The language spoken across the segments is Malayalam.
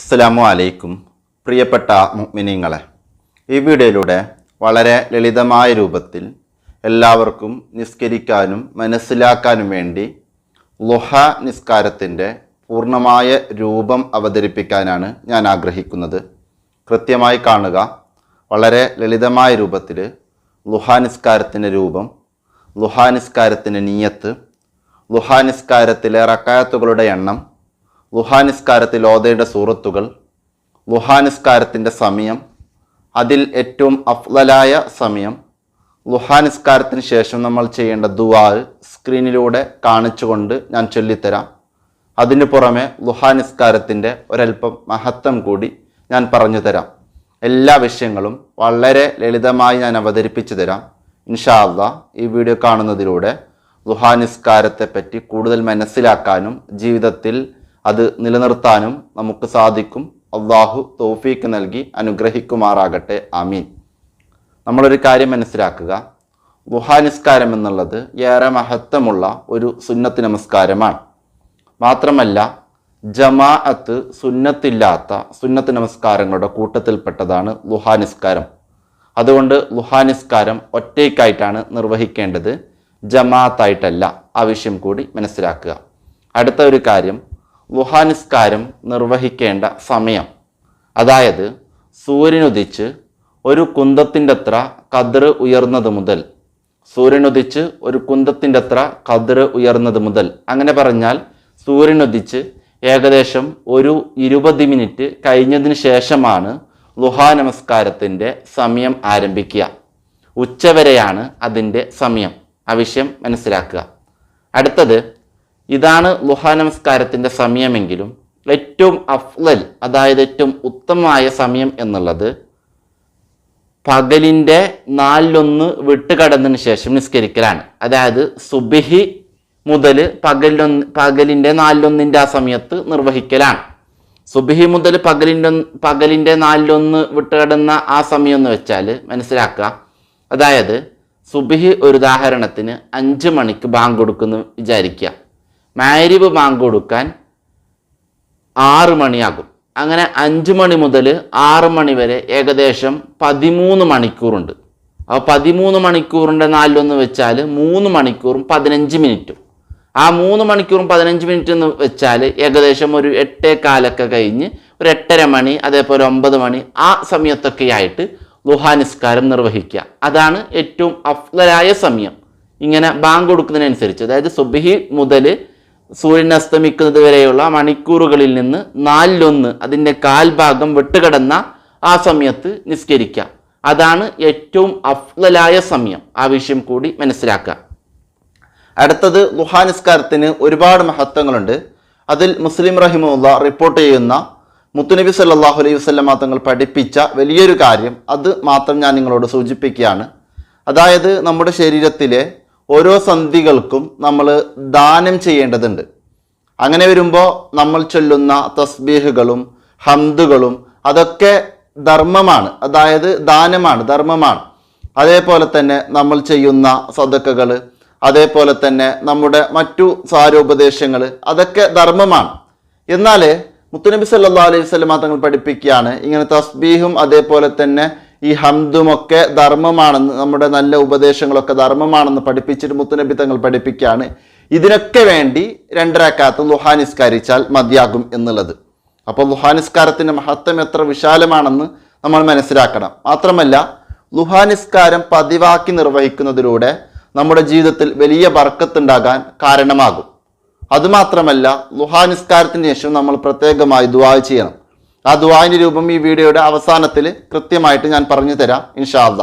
അസ്സലാമു അലൈക്കും. പ്രിയപ്പെട്ട മുഗ്മിനിങ്ങളെ ഈ വീഡിയോയിലൂടെ വളരെ ലളിതമായ രൂപത്തിൽ എല്ലാവർക്കും നിസ്കരിക്കാനും മനസ്സിലാക്കാനും വേണ്ടി ലുഹ നിസ്കാരത്തിന്റെ പൂർണമായ രൂപം അവതരിപ്പിക്കാനാണ് ഞാൻ ആഗ്രഹിക്കുന്നത്. കൃത്യമായി കാണുക വളരെ ലളിതമായ രൂപത്തിൽ ലുഹ നിസ്കാരത്തിന്റെ രൂപം ലുഹ നിസ്കാരത്തിന്റെ നീയത്ത് ലുഹ നിസ്കാരത്തിലെ റക്കായത്തുകളുടെ എണ്ണം ലുഹാനിസ്കാരത്തിൽ ഓതേണ്ട സൂറത്തുകൾ ലുഹാനിസ്കാരത്തിന്റെ സമയം അതിൽ ഏറ്റവും അഫ്ലലായ സമയം ലുഹാനിസ്കാരത്തിന് ശേഷം നമ്മൾ ചെയ്യേണ്ട ദുവാ സ്ക്രീനിലൂടെ കാണിച്ചുകൊണ്ട് ഞാൻ ചൊല്ലിത്തരാം. അതിനു പുറമെ ലുഹാനിസ്കാരത്തിന്റെ ഒരൽപ്പം മഹത്വം കൂടി ഞാൻ പറഞ്ഞു തരാം. എല്ലാ വിഷയങ്ങളും വളരെ ലളിതമായി ഞാൻ അവതരിപ്പിച്ചു തരാം. ഇൻഷാല്ല ഈ വീഡിയോ കാണുന്നതിലൂടെ വുഹാനിസ്കാരത്തെപ്പറ്റി കൂടുതൽ മനസ്സിലാക്കാനും ജീവിതത്തിൽ അത് നിലനിർത്താനും നമുക്ക് സാധിക്കും. അള്ളാഹു തോഫീക്ക് നൽകി അനുഗ്രഹിക്കുമാറാകട്ടെ. ആമീൻ. നമ്മളൊരു കാര്യം മനസ്സിലാക്കുക. ഗുഹാനിസ്കാരം എന്നുള്ളത് ഏറെ മഹത്വമുള്ള ഒരു സുന്നത്ത് നമസ്കാരമാണ്. മാത്രമല്ല ജമാഅത്ത് സുന്നത്തില്ലാത്ത സുന്നത്ത് നമസ്കാരങ്ങളുടെ കൂട്ടത്തിൽപ്പെട്ടതാണ് ലുഹാനിസ്കാരം അതുകൊണ്ട് ലുഹാനിസ്കാരം ഒറ്റയ്ക്കായിട്ടാണ് നിർവഹിക്കേണ്ടത്. ജമാഅത്തായിട്ടല്ല. ആവശ്യം കൂടി മനസ്സിലാക്കുക. അടുത്ത ഒരു കാര്യം ലുഹാനിസ്കാരം നിർവഹിക്കേണ്ട സമയം. അതായത് സൂര്യനുദിച്ച് ഒരു കുന്തത്തിന്റെ അത്ര കതിർ ഉയർന്നത് മുതൽ സൂര്യനുദിച്ച് ഒരു കുന്തത്തിന്റെ അത്ര കതിർ ഉയർന്നത് മുതൽ അങ്ങനെ പറഞ്ഞാൽ സൂര്യനുദിച്ച് ഏകദേശം ഒരു ഇരുപത് മിനിറ്റ് കഴിഞ്ഞതിന് ശേഷമാണ് ലുഹാ നമസ്കാരത്തിന്റെ സമയം ആരംഭിക്കുക. ഉച്ചവരെയാണ് അതിന്റെ സമയം. ആവശ്യം മനസ്സിലാക്കുക. അടുത്തത് ഇതാണ് ലുഹ നമസ്കാരത്തിന്റെ സമയമെങ്കിലും ഏറ്റവും അഫ്ലൽ അതായത് ഏറ്റവും ഉത്തമമായ സമയം എന്നുള്ളത് പകലിന്റെ നാലിലൊന്ന് വിട്ടുകടന്നതിന് ശേഷം നിസ്കരിക്കലാണ്. അതായത് സുബിഹി മുതൽ പകലിലൊന്ന് പകലിന്റെ നാലിലൊന്നിന്റെ ആ സമയത്ത് നിർവഹിക്കലാണ്. സുബിഹി മുതൽ പകലിന്റെ പകലിന്റെ നാലിലൊന്ന് വിട്ടുകടന്ന ആ സമയം എന്ന് വെച്ചാൽ മനസ്സിലാക്കുക. അതായത് സുബിഹി ഒരു ഉദാഹരണത്തിന് അഞ്ച് മണിക്ക് ബാങ്ക് കൊടുക്കുന്നു വിചാരിക്കുക. മാരിബ് ബാങ്ക് കൊടുക്കാൻ ആറ് മണിയാകും. അങ്ങനെ അഞ്ച് മണി മുതൽ ആറ് മണി വരെ ഏകദേശം പതിമൂന്ന് മണിക്കൂറുണ്ട്. അപ്പോൾ പതിമൂന്ന് മണിക്കൂറിന്റെ നാലിലൊന്ന് വെച്ചാൽ മൂന്ന് മണിക്കൂറും പതിനഞ്ച് മിനിറ്റും. ആ മൂന്ന് മണിക്കൂറും പതിനഞ്ച് മിനിറ്റ് എന്ന് വെച്ചാൽ ഏകദേശം ഒരു എട്ടേ കാലൊക്കെ കഴിഞ്ഞ് ഒരു എട്ടര മണി അതേപോലെ ഒമ്പത് മണി ആ സമയത്തൊക്കെ ആയിട്ട് ലുഹാനിസ്കാരം നിർവഹിക്കുക. അതാണ് ഏറ്റവും അഫ്ലരായ സമയം. ഇങ്ങനെ ബാങ്ക് കൊടുക്കുന്നതിനനുസരിച്ച് അതായത് സുബിഹി മുതൽ സൂര്യൻ അസ്തമിക്കുന്നത് വരെയുള്ള മണിക്കൂറുകളിൽ നിന്ന് നാലിലൊന്ന് അതിന്റെ കാൽഭാഗം വിട്ടുകിടന്ന ആ സമയത്ത് നിസ്കരിക്കുക. അതാണ് ഏറ്റവും അഫ്ലലായ സമയം. ആ വിഷയം കൂടി മനസ്സിലാക്കുക. അടുത്തത് ലുഹാനിസ്കാരത്തിന് ഒരുപാട് മഹത്വങ്ങളുണ്ട്. അതിൽ മുസ്ലിം റഹിമുള്ള റിപ്പോർട്ട് ചെയ്യുന്ന മുത്തുനബി സല്ലാഹു അലൈഹി വസ്ലമ തങ്ങൾ പഠിപ്പിച്ച വലിയൊരു കാര്യം. അത് മാത്രം ഞാൻ നിങ്ങളോട് സൂചിപ്പിക്കുകയാണ്. അതായത് നമ്മുടെ ശരീരത്തിലെ ഓരോ സന്ധികൾക്കും നമ്മൾ ദാനം ചെയ്യേണ്ടതുണ്ട്. അങ്ങനെ വരുമ്പോൾ നമ്മൾ ചൊല്ലുന്ന തസ്ബീഹുകളും ഹംദുകളും അതൊക്കെ ധർമ്മമാണ്. അതായത് ദാനമാണ് ധർമ്മമാണ്. അതേപോലെ തന്നെ നമ്മൾ ചെയ്യുന്ന സദക്കകൾ അതേപോലെ തന്നെ നമ്മുടെ മറ്റു സാരോപദേശങ്ങൾ അതൊക്കെ ധർമ്മമാണ്. എന്നാൽ മുത്തുനബി സല്ലാ അലൈഹി സ്വലമ തങ്ങൾ പഠിപ്പിക്കുകയാണ് ഇങ്ങനെ തസ്ബീഹും അതേപോലെ തന്നെ ഈ ഹംദുമൊക്കെ ധർമ്മമാണെന്ന് നമ്മുടെ നല്ല ഉപദേശങ്ങളൊക്കെ ധർമ്മമാണെന്ന് പഠിപ്പിച്ചിട്ട് മുത്തുനബി തങ്ങൾ പഠിപ്പിക്കുകയാണ്. ഇതിനൊക്കെ വേണ്ടി രണ്ടരക്കാത്ത് ലുഹാനിസ്കരിച്ചാൽ മതിയാകും എന്നുള്ളത്. അപ്പോൾ ലുഹാനിസ്കാരത്തിന്റെ മഹത്വം എത്ര വിശാലമാണെന്ന് നമ്മൾ മനസ്സിലാക്കണം. മാത്രമല്ല ലുഹാനിസ്കാരം പതിവാക്കി നിർവഹിക്കുന്നതിലൂടെ നമ്മുടെ ജീവിതത്തിൽ വലിയ ബർക്കത്തുണ്ടാകാൻ കാരണമാകും. അതുമാത്രമല്ല ലുഹാനിസ്കാരത്തിന് ശേഷം നമ്മൾ പ്രത്യേകമായി ദുവാ ചെയ്യണം. ആ ദുവാവിന്റെ രൂപം ഈ വീഡിയോയുടെ അവസാനത്തിൽ കൃത്യമായിട്ട് ഞാൻ പറഞ്ഞു തരാം ഇൻഷാദ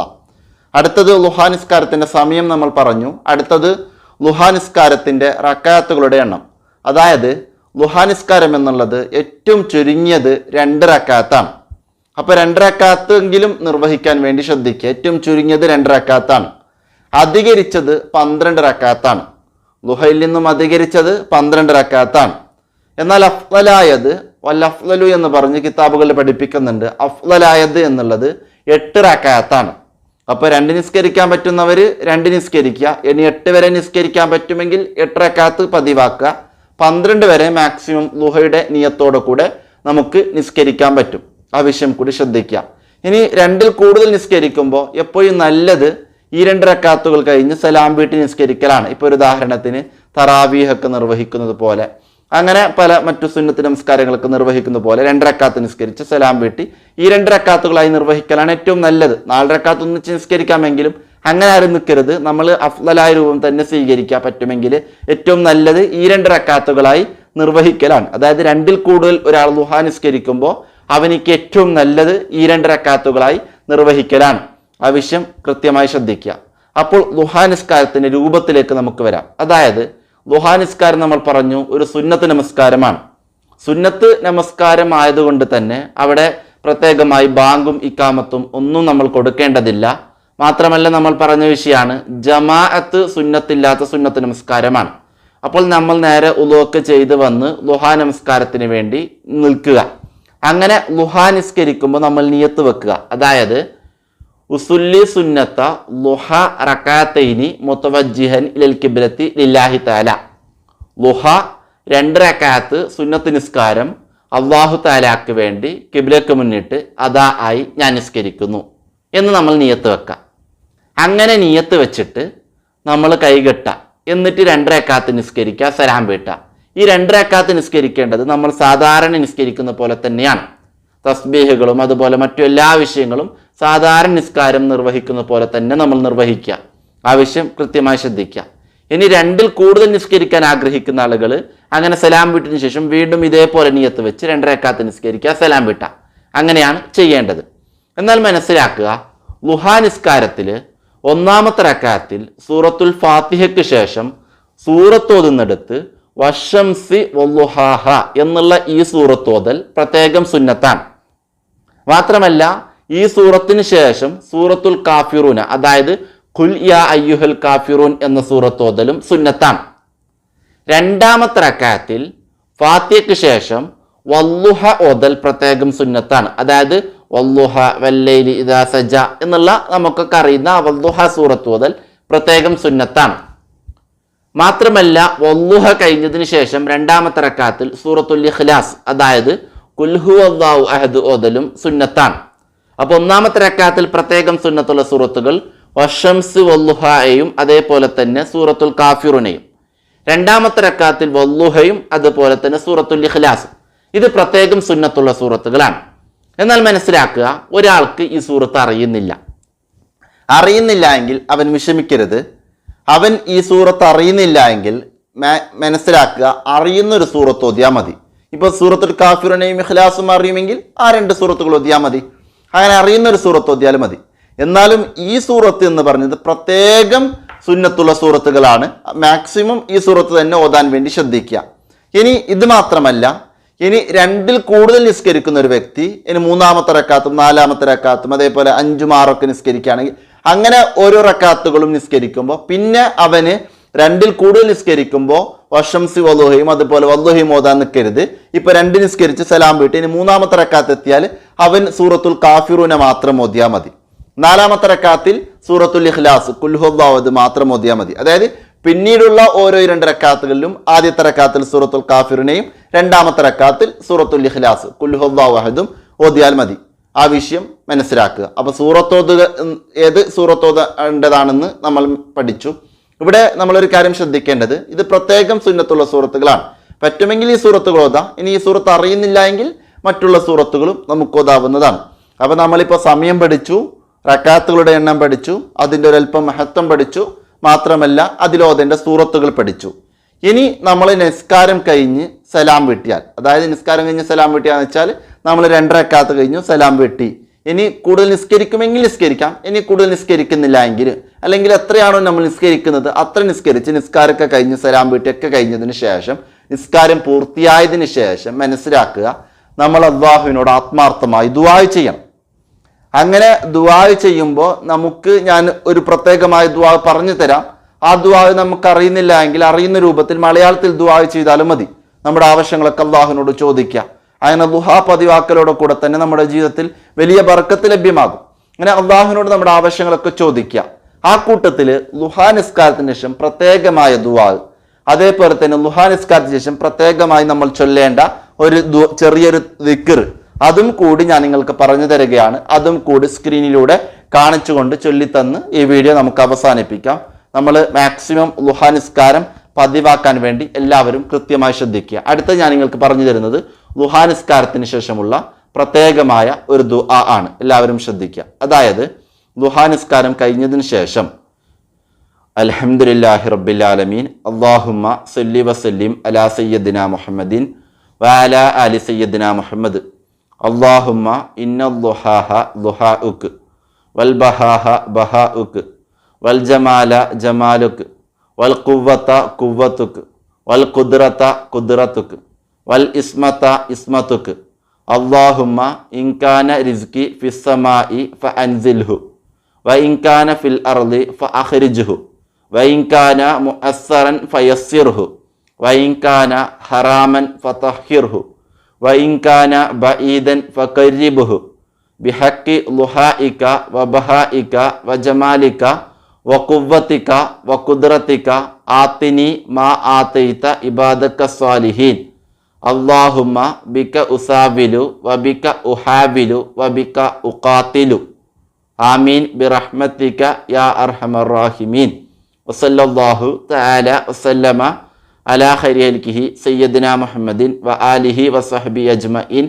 അടുത്തത് ലുഹാനിസ്കാരത്തിന്റെ സമയം നമ്മൾ പറഞ്ഞു. അടുത്തത് ലുഹാനിസ്കാരത്തിന്റെ റക്കായത്തുകളുടെ എണ്ണം. അതായത് ലുഹാനിസ്കാരം എന്നുള്ളത് ഏറ്റവും ചുരുങ്ങിയത് രണ്ട് റക്കാത്താണ് അപ്പോൾ രണ്ട് റക്കാത്തെങ്കിലും നിർവഹിക്കാൻ വേണ്ടി ശ്രദ്ധിക്കുക. ഏറ്റവും ചുരുങ്ങിയത് രണ്ട് റക്കാത്താണ് അധികരിച്ചത് പന്ത്രണ്ട് റക്കാത്താണ് ലുഹയിൽ നിന്നും അധികരിച്ചത് പന്ത്രണ്ട് റക്കാത്താണ് എന്നാൽ അഫ്ലലായത് വല്ല അഫ്ലലു എന്ന് പറഞ്ഞ് കിതാബുകളിൽ പഠിപ്പിക്കുന്നുണ്ട്. അഫ്ലലായത് എന്നുള്ളത് എട്ട് റക്കായത്താണ്. അപ്പോൾ രണ്ട് നിസ്കരിക്കാൻ പറ്റുന്നവർ രണ്ട് നിസ്കരിക്കുക. ഇനി എട്ട് വരെ നിസ്കരിക്കാൻ പറ്റുമെങ്കിൽ എട്ട് റക്കാത്ത് പതിവാക്കുക. പന്ത്രണ്ട് വരെ മാക്സിമം ലുഹയുടെ നിയത്തോടെ കൂടെ നമുക്ക് നിസ്കരിക്കാൻ പറ്റും. ആ വിഷയം കൂടി ശ്രദ്ധിക്കുക. ഇനി രണ്ടിൽ കൂടുതൽ നിസ്കരിക്കുമ്പോൾ എപ്പോഴും നല്ലത് ഈ രണ്ട് റക്കാത്തുകൾ കഴിഞ്ഞ് സലാം വീട്ടിൽ നിസ്കരിക്കലാണ്. ഇപ്പോൾ ഒരു ഉദാഹരണത്തിന് തറാവീഹൊക്കെ നിർവഹിക്കുന്നത് പോലെ. അങ്ങനെ പല മറ്റു സുന്നത്ത് നമസ്കാരങ്ങളൊക്കെ നിർവഹിക്കുന്ന പോലെ രണ്ടരക്കാത്ത് നിസ്കരിച്ച് സലാം വീട്ടി. ഈ രണ്ടരക്കാത്തുകളായി നിർവഹിക്കലാണ് ഏറ്റവും നല്ലത്. നാലരക്കാത്ത് ഒന്നിച്ച് നിസ്കരിക്കാമെങ്കിലും അങ്ങനെ ആരും നിൽക്കരുത്. നമ്മൾ അഫ്ലലായ രൂപം തന്നെ സ്വീകരിക്കാൻ പറ്റുമെങ്കിൽ ഏറ്റവും നല്ലത് ഈ രണ്ടരക്കാത്തുകളായി നിർവഹിക്കലാണ്. അതായത് രണ്ടിൽ കൂടുതൽ ഒരാൾ ലുഹാ നിസ്കരിക്കുമ്പോൾ അവനിക്ക് ഏറ്റവും നല്ലത് ഈ രണ്ടരക്കാത്തുകളായി നിർവഹിക്കലാണ്. ആവശ്യം കൃത്യമായി ശ്രദ്ധിക്കുക. അപ്പോൾ ലുഹാ നിസ്കാരത്തിന്റെ രൂപത്തിലേക്ക് നമുക്ക് വരാം. അതായത് ലുഹാ നിസ്കാരം നമ്മൾ പറഞ്ഞു ഒരു സുന്നത്ത് നമസ്കാരമാണ്. സുന്നത്ത് നമസ്കാരം ആയതുകൊണ്ട് തന്നെ അവിടെ പ്രത്യേകമായി ബാങ്കും ഇക്കാമത്തും ഒന്നും നമ്മൾ കൊടുക്കേണ്ടതില്ല. മാത്രമല്ല നമ്മൾ പറഞ്ഞ വിഷയമാണ് ജമാഅത്ത് സുന്നത്തില്ലാത്ത സുന്നത്ത് നമസ്കാരമാണ്. അപ്പോൾ നമ്മൾ നേരെ ഉലോക്ക് ചെയ്ത് വന്ന് ലുഹാ നമസ്കാരത്തിന് വേണ്ടി നിൽക്കുക. അങ്ങനെ ലുഹാ നിസ്കരിക്കുമ്പോൾ നമ്മൾ നിയത്ത് വെക്കുക. അതായത് ഉസുല്ലി സുന്നത്ത ലുഹ റക്കാത്തൈനി മുത്തവജിഹൻ ഇലൽ കിബ്രത്തി ലില്ലാഹി താല ലുഹ രണ്ട് റക്കാത്ത് സുന്നത്ത് നിസ്കാരം അള്ളാഹു താലാക്ക് വേണ്ടി കിബിലക്ക് മുന്നിട്ട് അതാ ആയി ഞാൻ നിസ്കരിക്കുന്നു എന്ന് നമ്മൾ നിയത്ത് വെക്കാം. അങ്ങനെ നിയത്ത് വെച്ചിട്ട് നമ്മൾ കൈകെട്ട എന്നിട്ട് രണ്ടരക്കാത്ത് നിസ്കരിക്കുക സലാം വീട്ട. ഈ രണ്ടരക്കാത്ത് നിസ്കരിക്കേണ്ടത് നമ്മൾ സാധാരണ നിസ്കരിക്കുന്ന പോലെ തന്നെയാണ്. തസ്ബീഹുകളും അതുപോലെ മറ്റു എല്ലാ വിഷയങ്ങളും സാധാരണ നിസ്കാരം നിർവഹിക്കുന്ന പോലെ തന്നെ നമ്മൾ നിർവഹിക്കുക. ആവശ്യം കൃത്യമായി ശ്രദ്ധിക്കുക. ഇനി രണ്ടിൽ കൂടുതൽ നിസ്കരിക്കാൻ ആഗ്രഹിക്കുന്ന ആളുകൾ അങ്ങനെ സലാം വിട്ടതിന് ശേഷം വീണ്ടും ഇതേപോലെ നിയത്ത് വെച്ച് രണ്ടരക്കാത്ത് നിസ്കരിക്കുക സലാം വിട്ട. അങ്ങനെയാണ് ചെയ്യേണ്ടത്. എന്നാൽ മനസ്സിലാക്കുക ലുഹാ നിസ്കാരത്തിൽ ഒന്നാമത്തെ റക്കാത്തിൽ സൂറത്തുൽ ഫാത്തിഹയ്ക്ക് ശേഷം സൂറത്തോതുന്നെടുത്ത് വശംസി വല്ലുഹാഹ എന്നുള്ള ഈ സൂറത്തോതൽ പ്രത്യേകം സുന്നത്താണ്. മാത്രമല്ല ഈ സൂറത്തിന് ശേഷം സൂറത്തുൽ കാഫിറൂന അതായത് ഖുൽ യാ അയ്യുഹൽ കാഫിറൂൻ എന്ന സൂറത്തോതലും സുന്നത്താണ്. രണ്ടാമത്തെ റക്കാത്തിൽ ഫാത്തിയക്ക് ശേഷം വല്ലുഹ ഓതൽ പ്രത്യേകം സുന്നത്താണ്. അതായത് വല്ലുഹ വല്ലൈലി ഇദാ സജ എന്നുള്ള നമുക്കൊക്കെ അറിയുന്ന വല്ലുഹ സൂറത്ത് ഓതൽ പ്രത്യേകം സുന്നത്താണ്. മാത്രമല്ല വല്ലുഹ കഴിഞ്ഞതിന് ശേഷം രണ്ടാമത്തെ റക്കാത്തിൽ സൂറത്തുൽ ഇഖ്ലാസ് അതായത് കുൽഹു അള്ളാഹു അഹദ് ഓതലും സുന്നത്താണ്. അപ്പൊ ഒന്നാമത്തെ രക്കാത്തിൽ പ്രത്യേകം സുന്നത്തുള്ള സൂറത്തുകൾ വഷംസ് വല്ലുഹയും അതേപോലെ തന്നെ സൂറത്തുൽ കാഫിറുനയും. രണ്ടാമത്തെ രക്കാത്തിൽ വല്ലുഹയും അതുപോലെ തന്നെ സൂറത്തുൽ ഇഖ്ലാസ്. ഇത് പ്രത്യേകം സുന്നത്തുള്ള സൂറത്തുകളാണ്. എന്നാൽ മനസ്സിലാക്കുക ഒരാൾക്ക് ഈ സൂറത്ത് അറിയുന്നില്ല. അറിയുന്നില്ല എങ്കിൽ അവൻ വിഷമിക്കരുത്. അവൻ ഈ സൂറത്ത് അറിയുന്നില്ല എങ്കിൽ മനസ്സിലാക്കുക അറിയുന്ന ഒരു സൂറത്ത് ഓതിയാൽ മതി. ഇപ്പൊ സൂറത്തുൽ കാഫിറിനെയും ഇഖ്ലാസും അറിയുമെങ്കിൽ ആ രണ്ട് സൂറത്തുകൾ ഓതിയാൽ മതി. അങ്ങനെ അറിയുന്ന ഒരു സൂറത്ത് ഓദ്യാലും മതി. എന്നാലും ഈ സൂറത്ത് എന്ന് പറഞ്ഞത് പ്രത്യേകം സുന്നത്തുള്ള സൂറത്തുകളാണ്. മാക്സിമം ഈ സൂറത്ത് തന്നെ ഓതാൻ വേണ്ടി ശ്രദ്ധിക്കുക. ഇനി ഇത് മാത്രമല്ല ഇനി രണ്ടിൽ കൂടുതൽ നിസ്കരിക്കുന്ന ഒരു വ്യക്തി ഇനി മൂന്നാമത്തെ റക്കാത്തും നാലാമത്തെ റക്കാത്തും അതേപോലെ അഞ്ചും ആറൊക്കെ നിസ്കരിക്കുകയാണെങ്കിൽ അങ്ങനെ ഓരോ റക്കാത്തുകളും നിസ്കരിക്കുമ്പോൾ പിന്നെ അവന് രണ്ടിൽ കൂടുതൽ നിസ്കരിക്കുമ്പോൾ വഷംസി വല്ലുഹയും അതുപോലെ വല്ലുഹയും ഓതാൻ നിൽക്കരുത് ഇപ്പൊ രണ്ട് നിസ്കരിച്ച് സലാം വീട്ടി. ഇനി മൂന്നാമത്തെ റക്കാത്ത് എത്തിയാൽ അവൻ സൂറത്തുൽ കാഫിറൂനെ മാത്രം ഓതിയാൽ മതി. നാലാമത്തെ റക്കാത്തിൽ സൂറത്തുൽ ഇഖ്ലാസ് കുൽഹുദ്ദാവത് മാത്രം ഓതിയാൽ മതി. അതായത് പിന്നീടുള്ള ഓരോ രണ്ട് റക്കാത്തുകളിലും ആദ്യത്തെ റക്കാത്തിൽ സൂറത്തുൽ കാഫിറിനെയും രണ്ടാമത്തെ റക്കാത്തിൽ സൂറത്തുൽ ഇഖ്ലാസ് കുൽഹുദ്ദാവഹദും ഓതിയാൽ മതി. ആ വിഷയം മനസ്സിലാക്കുക. അപ്പൊ സൂറത്തോത് ഏത് സൂറത്തോതേണ്ടതാണെന്ന് നമ്മൾ പഠിച്ചു. ഇവിടെ നമ്മളൊരു കാര്യം ശ്രദ്ധിക്കേണ്ടത് ഇത് പ്രത്യേകം സുന്നത്തുള്ള സൂറത്തുകളാണ്. പറ്റുമെങ്കിൽ ഈ സൂറത്തുകൾ ഓതാം. ഇനി ഈ സൂറത്ത് അറിയുന്നില്ല എങ്കിൽ മറ്റുള്ള സൂറത്തുകളും നമുക്ക് ഓതാവുന്നതാണ്. അപ്പൊ നമ്മളിപ്പോൾ സമയം പഠിച്ചു റക്കാത്തുകളുടെ എണ്ണം പഠിച്ചു അതിന്റെ ഒരല്പം മഹത്വം പഠിച്ചു മാത്രമല്ല അതിലോതേണ്ട സൂറത്തുകൾ പഠിച്ചു. ഇനി നമ്മൾ നിസ്കാരം കഴിഞ്ഞ് സലാം വെട്ടിയാൽ അതായത് നിസ്കാരം കഴിഞ്ഞ് സലാം വെട്ടിയാന്ന് വെച്ചാൽ നമ്മൾ രണ്ടരക്കാത്ത് കഴിഞ്ഞു സലാം വെട്ടി. ഇനി കൂടുതൽ നിസ്കരിക്കുമെങ്കിൽ നിസ്കരിക്കാം. ഇനി കൂടുതൽ നിസ്കരിക്കുന്നില്ല എങ്കിൽ അല്ലെങ്കിൽ എത്രയാണോ നമ്മൾ നിസ്കരിക്കുന്നത് അത്ര നിസ്കരിച്ച് നിസ്കാരമൊക്കെ കഴിഞ്ഞ് സലാം വീട്ടിയൊക്കെ കഴിഞ്ഞതിന് ശേഷം നിസ്കാരം പൂർത്തിയായതിനു ശേഷം മനസ്സിലാക്കുക നമ്മൾ അള്ളാഹുവിനോട് ആത്മാർത്ഥമായി ദുവായ് ചെയ്യണം. അങ്ങനെ ദുആ ചെയ്യുമ്പോൾ നമുക്ക് ഞാൻ ഒരു പ്രത്യേകമായ ദുവാ പറഞ്ഞു തരാം. ആ ദുആ നമുക്ക് അറിയുന്നില്ല എങ്കിൽ അറിയുന്ന രൂപത്തിൽ മലയാളത്തിൽ ദുആ ചെയ്താലും മതി. നമ്മുടെ ആവശ്യങ്ങളൊക്കെ അള്ളാഹുവിനോട് ചോദിക്കുക. അങ്ങനെ ദുഹാ പതിവാക്കലോടെ കൂടെ തന്നെ നമ്മുടെ ജീവിതത്തിൽ വലിയ ബർക്കത്ത് ലഭ്യമാകും. അങ്ങനെ അള്ളാഹുവിനോട് നമ്മുടെ ആവശ്യങ്ങളൊക്കെ ചോദിക്കുക. ആ കൂട്ടത്തിൽ ലുഹാ നിസ്കാരത്തിന് ശേഷം പ്രത്യേകമായ ദുവാ അതേപോലെ തന്നെ ലുഹാ നിസ്കാരത്തിന് ശേഷം പ്രത്യേകമായി നമ്മൾ ചൊല്ലേണ്ട ഒരു ചെറിയൊരു ദിക്കർ അതും കൂടി ഞാൻ നിങ്ങൾക്ക് പറഞ്ഞു തരികയാണ്. അതും കൂടി സ്ക്രീനിലൂടെ കാണിച്ചുകൊണ്ട് ചൊല്ലിത്തന്ന് ഈ വീഡിയോ നമുക്ക് അവസാനിപ്പിക്കാം. നമ്മൾ മാക്സിമം ലുഹാ നിസ്കാരം പതിവാക്കാൻ വേണ്ടി എല്ലാവരും കൃത്യമായി ശ്രദ്ധിക്കുക. അടുത്ത ഞാൻ നിങ്ങൾക്ക് പറഞ്ഞു തരുന്നത് ലുഹാ നിസ്കാരത്തിന് ശേഷമുള്ള പ്രത്യേകമായ ഒരു ദുആ ആണ്. എല്ലാവരും ശ്രദ്ധിക്കുക. അതായത് ദുഹാനിസ്കാരം കഴിഞ്ഞതിന് ശേഷം അൽഹംദുലില്ലാഹി റബ്ബിൽ ആലമീൻ അള്ളാഹുമ്മ സല്ലി വസല്ലിം അലാ സയ്യദിന മുഹമ്മദീൻ വാല അലി സയ്യദിന മുഹമ്മദ്. അള്ളാഹുമ്മ ഇന്ന ദുഹാഹ ദുഹാ ഉക്ക് വൽ ബഹാഹ ബഹാ ഉക്ക് വൽ ജമാല ജമാലുക്ക് വൽ കുവ്വത്ത കുവ്വത്തുക്ക് വൽ കുദ്രത്ത കുദ്റത്തുക്ക് വൽ ഇസ്മത്ത ഇസ്മത്തുക്ക് അള്ളാഹുമ്മ ഇൻകാന റിസ്കി ഫിസ്സമായി ഫ അൻസിൽഹു വഇൻ കാന ഫിൽ അർളി ഫഅഖ്രിജ്ഹു വഇൻ കാന മുഅസ്സറൻ ഫയസ്സിർഹു വഇൻ കാന ഹറാമൻ ഫതഹിർഹു വഇൻ കാന ബഈദൻ ഫഖരിബ്ഹു ബിഹഖി ലുഹായിക വബഹായിക വജമാലിക വഖുവ്വതിക വഖുദ്റതിക ആതിനി മാ ആതൈത ഇബാദക സ്വാലിഹീൻ അള്ളാഹുമ്മ ബിക്ക ഉസാബിലു വബിക്ക ഉഹാബിലു വബിക്ക ഉഖാത്തിലു. ആമീൻ. ബിറഹ്മത്തിക്ക യാ അർഹമറാഹിമീൻ റാഹിമീൻ വസല്ലല്ലാഹു തആല വസല്ലമ അലാ ഖൈരിൽക്കിഹി സയ്യദ്ന മുഹമ്മദിൻ വ ആലിഹി വസഹബി അജ്മഇൻ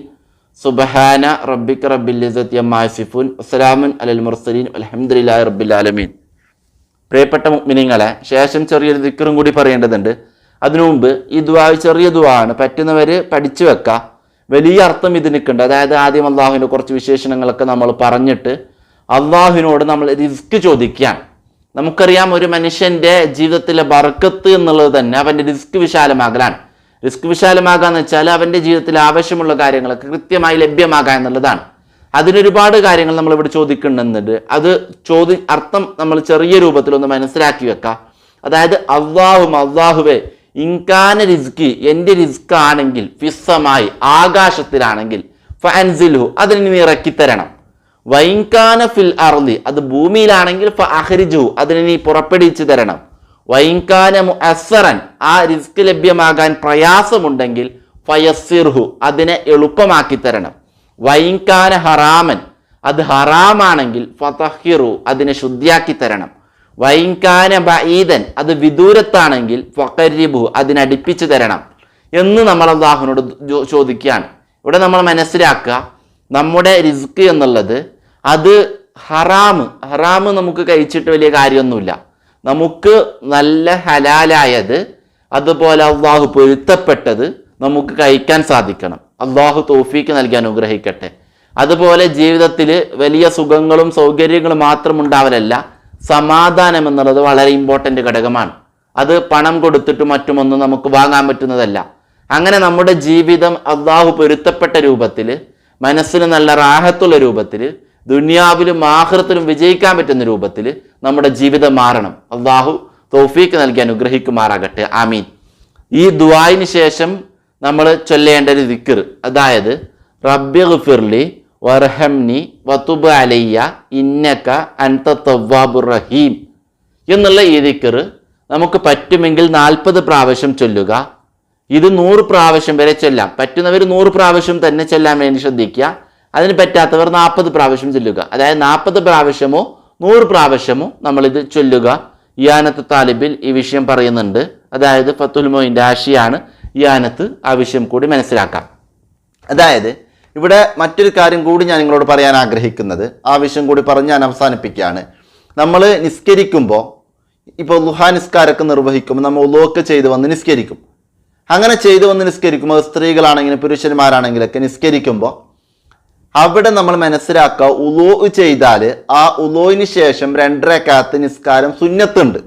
സുബഹാന റബ്ബിക റബ്ബിൽ ഇസ്സത്തി അമ്മാ യസിഫൂൻ. വസ്സലാമുൻ അലൽ മുർസലീൻ. അലഹമുല്ലാ റബ്ബിൽ ആലമീൻ. പ്രിയപ്പെട്ട മുഅ്മിനീങ്ങളെ ശേഷം ചെറിയൊരു ദിക്കറും കൂടി പറയേണ്ടതുണ്ട്. അതിനു മുമ്പ് ഈ ദുആ ചെറിയ ദുആ ആണ് പറ്റുന്നവർ പഠിച്ചു വെക്കുക വലിയ അർത്ഥം ഇതിനൊക്കെയുണ്ട് അതായത് ആദ്യം അള്ളാഹുവിന്റെ കുറച്ച് വിശേഷണങ്ങളൊക്കെ നമ്മൾ പറഞ്ഞിട്ട് അള്ളാഹുവിനോട് നമ്മൾ റിസ്ക് ചോദിക്കുകയാണ്. നമുക്കറിയാം ഒരു മനുഷ്യന്റെ ജീവിതത്തിലെ ബർക്കത്ത് എന്നുള്ളത് തന്നെ അവന്റെ റിസ്ക് വിശാലമാകലാണ്. റിസ്ക് വിശാലമാകാന്ന് വെച്ചാൽ അവന്റെ ജീവിതത്തിൽ ആവശ്യമുള്ള കാര്യങ്ങളൊക്കെ കൃത്യമായി ലഭ്യമാകുക എന്നുള്ളതാണ്. അതിനൊരുപാട് കാര്യങ്ങൾ നമ്മൾ ഇവിടെ ചോദിക്കുന്നുണ്ട്. അത് ചോദി അർത്ഥം നമ്മൾ ചെറിയ രൂപത്തിലൊന്ന് മനസ്സിലാക്കി വെക്കാം. അതായത് അള്ളാഹും അള്ളാഹുവെ ഇൻകാന റിസ്കി എന്റെ റിസ്ക് ആണെങ്കിൽ ഫിസ്സമായി ആകാശത്തിലാണെങ്കിൽ ഫൻസിലു അതിന് നീ ഇറക്കിത്തരണം. വൈൻകാന ഫിൽ അർദി അത് ഭൂമിയിലാണെങ്കിൽ അഹരിജു അതിനെ നീ പുറപ്പെടുവിച്ചു തരണം. വൈൻകാന അസറൻ ആ റിസ്ക് ലഭ്യമാകാൻ പ്രയാസമുണ്ടെങ്കിൽ ഫയസ്സിർഹു അതിനെ എളുപ്പമാക്കി തരണം. വൈൻകാന ഹറാമൻ അത് ഹറാമാണെങ്കിൽ ഫതഹിറു അതിനെ ശുദ്ധിയാക്കി തരണം. വൈൻകാന ബഈദൻ അത് വിദൂരത്താണെങ്കിൽ ഫഖരിബു അതിനടിപ്പിച്ചു തരണം എന്ന് നമ്മൾ അള്ളാഹുവിനോട് ജോ- ചോദിക്കുകയാണ്. ഇവിടെ നമ്മൾ മനസ്സിലാക്കുക നമ്മുടെ റിസ്ക് എന്നുള്ളത് അത് ഹറാമ് ഹറാമ് നമുക്ക് കഴിച്ചിട്ട് വലിയ കാര്യമൊന്നുമില്ല. നമുക്ക് നല്ല ഹലാലായത് അതുപോലെ അള്ളാഹു പൊരുത്തപ്പെട്ടത് നമുക്ക് കഴിക്കാൻ സാധിക്കണം. അള്ളാഹു തോഫീക്ക് നൽകി അനുഗ്രഹിക്കട്ടെ. അതുപോലെ ജീവിതത്തിൽ വലിയ സുഖങ്ങളും സൗകര്യങ്ങളും മാത്രം ഉണ്ടാവലല്ല സമാധാനം എന്നുള്ളത് വളരെ ഇമ്പോർട്ടന്റ് ഘടകമാണ്. അത് പണം കൊടുത്തിട്ട് മറ്റുമൊന്നും നമുക്ക് വാങ്ങാൻ പറ്റുന്നതല്ല. അങ്ങനെ നമ്മുടെ ജീവിതം അള്ളാഹു പൊരുത്തപ്പെട്ട രൂപത്തിൽ മനസ്സിന് നല്ല റാഹത്തുള്ള രൂപത്തിൽ ദുനിയാവിലും ആഹൃത്തിലും വിജയിക്കാൻ പറ്റുന്ന രൂപത്തിൽ നമ്മുടെ ജീവിതം മാറണം. അള്ളാഹു തോഫീക്ക് നൽകി അനുഗ്രഹിക്കുമാറാകട്ടെ. ആമീൻ. ഈ ദുവായിന് ശേഷം നമ്മൾ ചൊല്ലേണ്ട ഒരു ദിക്കർ അതായത് റബ്ബി ഗഫിർലി വർഹംനി വതുബ് അലയ്യ ഇന്നക്ക അൻത തവ്വാബുർ റഹീം എന്നുള്ള ഈ ദിക്കർ നമുക്ക് പറ്റുമെങ്കിൽ നാൽപ്പത് പ്രാവശ്യം ചൊല്ലുക. ഇത് നൂറ് പ്രാവശ്യം വരെ ചൊല്ലാം. പറ്റുന്നവർ നൂറ് പ്രാവശ്യം തന്നെ ചൊല്ലാൻ വേണ്ടി ശ്രദ്ധിക്കുക. അതിന് പറ്റാത്തവർ നാൽപ്പത് പ്രാവശ്യം ചൊല്ലുക. അതായത് നാൽപ്പത് പ്രാവശ്യമോ നൂറ് പ്രാവശ്യമോ നമ്മളിത് ചൊല്ലുക. ഇയാനത്ത് താലിബിൽ ഈ വിഷയം പറയുന്നുണ്ട്. അതായത് ഫത്തുൽ മോയിന്റെ ആശയാണ് ഇയാനത്ത് ആ വിഷയം കൂടി മനസ്സിലാക്കാം. അതായത് ഇവിടെ മറ്റൊരു കാര്യം കൂടി ഞാൻ നിങ്ങളോട് പറയാൻ ആഗ്രഹിക്കുന്നത്. ആ വിഷയം കൂടി പറഞ്ഞ് ഞാൻ അവസാനിപ്പിക്കുകയാണ്. നമ്മൾ നിസ്കരിക്കുമ്പോൾ ഇപ്പോൾ ലുഹാ നിസ്കാരമൊക്കെ നിർവഹിക്കുമ്പോൾ നമ്മൾ ഉലോക്ക് ചെയ്ത് വന്ന് നിസ്കരിക്കും. അങ്ങനെ ചെയ്തു വന്ന് നിസ്കരിക്കുമ്പോൾ സ്ത്രീകളാണെങ്കിലും പുരുഷന്മാരാണെങ്കിലൊക്കെ നിസ്കരിക്കുമ്പോൾ അവിടെ നമ്മൾ മനസ്സിലാക്കുക ഉലോ ചെയ്താൽ ആ ഉലോയിന് ശേഷം രണ്ടരക്കാത്ത് നിസ്കാരം സുന്നത്തുണ്ട്.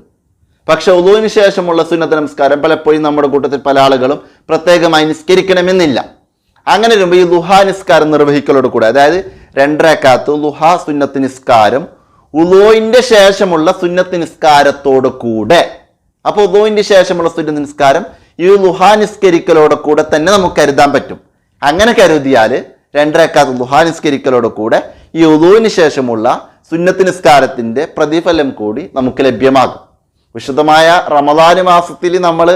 പക്ഷെ ഉലോയിന് ശേഷമുള്ള സുന്നത്ത് നമസ്കാരം പലപ്പോഴും നമ്മുടെ കൂട്ടത്തിൽ പല ആളുകളും പ്രത്യേകമായി നിസ്കരിക്കണമെന്നില്ല. അങ്ങനെ വരുമ്പോൾ ഈ ലുഹാ നിസ്കാരം നിർവഹിക്കലോട് കൂടെ അതായത് രണ്ടരക്കാത്ത് ലുഹാ സുന്നത്ത് നിസ്കാരം ഉലോയിന്റെ ശേഷമുള്ള സുന്നത്ത് നിസ്കാരത്തോട് കൂടെ. അപ്പോൾ ഉലോയിന്റെ ശേഷമുള്ള സുന്നത്ത് നിസ്കാരം ഈ ലുഹാ നിസ്കരിക്കലോട് കൂടെ തന്നെ നമുക്ക് കരുതാൻ പറ്റും. അങ്ങനെ കരുതിയാൽ രണ്ടരക്കാത്ത് ലുഹാ നിസ്കരിക്കലോട് കൂടെ ഈ ഉലുവിന് ശേഷമുള്ള സുന്നത്ത് നിസ്കാരത്തിന്റെ പ്രതിഫലം കൂടി നമുക്ക് ലഭ്യമാകും. വിശുദ്ധമായ റമദാന് മാസത്തിൽ നമ്മൾ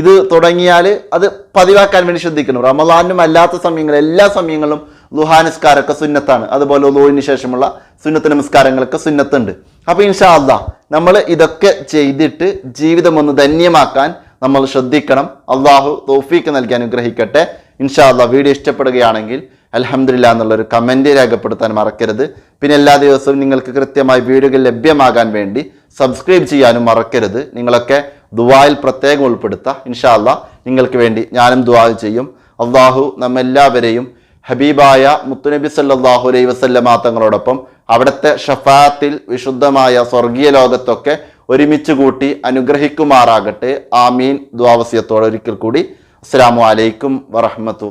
ഇത് തുടങ്ങിയാൽ അത് പതിവാക്കാൻ വേണ്ടി ശ്രദ്ധിക്കണം റമദാനും അല്ലാത്ത സമയങ്ങളിൽ എല്ലാ സമയങ്ങളിലും ലുഹാ നിസ്കാരമൊക്കെ സുന്നത്താണ്. അതുപോലെ ലോഹിന് ശേഷമുള്ള സുന്നത്ത് നമസ്കാരങ്ങളൊക്കെ സുന്നത്തുണ്ട്. അപ്പോൾ ഇൻഷാ അല്ലാ നമ്മൾ ഇതൊക്കെ ചെയ്തിട്ട് ജീവിതം ഒന്ന് ധന്യമാക്കാൻ നമ്മൾ ശ്രദ്ധിക്കണം. അള്ളാഹു തോഫീക്ക് നൽകി അനുഗ്രഹിക്കട്ടെ. ഇൻഷാ അല്ലാ വീഡിയോ ഇഷ്ടപ്പെടുകയാണെങ്കിൽ അലഹമില്ല എന്നുള്ളൊരു കമന്റ് രേഖപ്പെടുത്താൻ മറക്കരുത്. പിന്നെ എല്ലാ ദിവസവും നിങ്ങൾക്ക് കൃത്യമായി വീഡിയോകൾ ലഭ്യമാകാൻ വേണ്ടി സബ്സ്ക്രൈബ് ചെയ്യാനും മറക്കരുത്. നിങ്ങളൊക്കെ ദുവായിൽ പ്രത്യേകം ഉൾപ്പെടുത്തുക ഇൻഷാല്ല നിങ്ങൾക്ക് വേണ്ടി ഞാനും ദുവാ ചെയ്യും. അള്ളാഹു നമ്മെല്ലാവരെയും ഹബീബായ മുത്തുനബി സല്ലാഹു അലൈ വസല്ലമ തങ്ങളോടൊപ്പം അവിടുത്തെ ഷഫാത്തിൽ വിശുദ്ധമായ സ്വർഗീയ ലോകത്തൊക്കെ ഒരുമിച്ച് കൂട്ടി അനുഗ്രഹിക്കുമാറാകട്ടെ. ആമീൻ. ദ്വാവസ്യത്തോടെ ഒരിക്കൽ കൂടി. അസ്സാം വലൈക്കും വറഹമത്തു